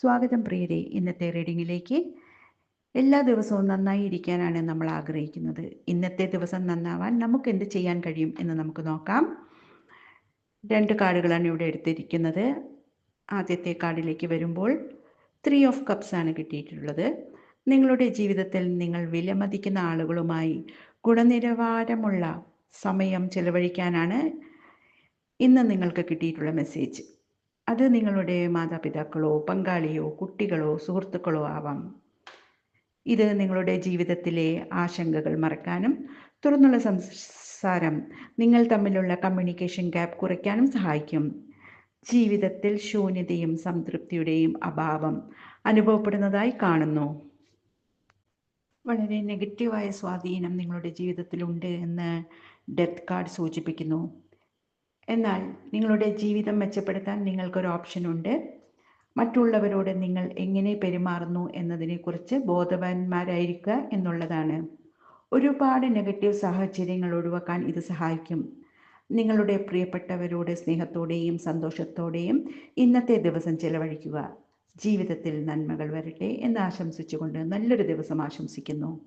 സ്വാഗതം പ്രിയരെ. ഇന്നത്തെ റീഡിങ്ങിലേക്ക് എല്ലാ ദിവസവും നന്നായി ഇരിക്കാനാണ് നമ്മൾ ആഗ്രഹിക്കുന്നത്. ഇന്നത്തെ ദിവസം നന്നാവാൻ നമുക്ക് എന്ത് ചെയ്യാൻ കഴിയും എന്ന് നമുക്ക് നോക്കാം. രണ്ട് കാർഡുകളാണ് ഇവിടെ എടുത്തിരിക്കുന്നത്. ആദ്യത്തെ കാർഡിലേക്ക് വരുമ്പോൾ ത്രീ ഓഫ് കപ്സ് ആണ് കിട്ടിയിട്ടുള്ളത്. നിങ്ങളുടെ ജീവിതത്തിൽ നിങ്ങൾ വിലമതിക്കുന്ന ആളുകളുമായി ഗുണനിലവാരമുള്ള സമയം ചെലവഴിക്കാനാണ് ഇന്ന് നിങ്ങൾക്ക് കിട്ടിയിട്ടുള്ള മെസ്സേജ് അത് നിങ്ങളുടെ മാതാപിതാക്കളോ പങ്കാളിയോ കുട്ടികളോ സുഹൃത്തുക്കളോ ആവാം. ഇത് നിങ്ങളുടെ ജീവിതത്തിലെ ആശങ്കകൾ മറക്കാനും തുറന്നുള്ള സംസാരം നിങ്ങൾ തമ്മിലുള്ള കമ്മ്യൂണിക്കേഷൻ ഗ്യാപ്പ് കുറയ്ക്കാനും സഹായിക്കും. ജീവിതത്തിൽ ശൂന്യതയും സംതൃപ്തിയുടെയും അഭാവം അനുഭവപ്പെടുന്നതായി കാണുന്നു. വളരെ നെഗറ്റീവായ സ്വാധീനം നിങ്ങളുടെ ജീവിതത്തിലുണ്ട് എന്ന് ഡെത്ത് കാർഡ് സൂചിപ്പിക്കുന്നു. എന്നാൽ നിങ്ങളുടെ ജീവിതം മെച്ചപ്പെടുത്താൻ നിങ്ങൾക്കൊരു ഓപ്ഷൻ ഉണ്ട്. മറ്റുള്ളവരോട് നിങ്ങൾ എങ്ങനെ പെരുമാറുന്നു എന്നതിനെക്കുറിച്ച് ബോധവാന്മാരായിരിക്കുക എന്നുള്ളതാണ്. ഒരുപാട് നെഗറ്റീവ് സാഹചര്യങ്ങൾ ഒഴിവാക്കാൻ ഇത് സഹായിക്കും. നിങ്ങളുടെ പ്രിയപ്പെട്ടവരോട് സ്നേഹത്തോടെയും സന്തോഷത്തോടെയും ഇന്നത്തെ ദിവസം ചെലവഴിക്കുക. ജീവിതത്തിൽ നന്മകൾ വരട്ടെ എന്ന് ആശംസിച്ചുകൊണ്ട് നല്ലൊരു ദിവസം ആശംസിക്കുന്നു.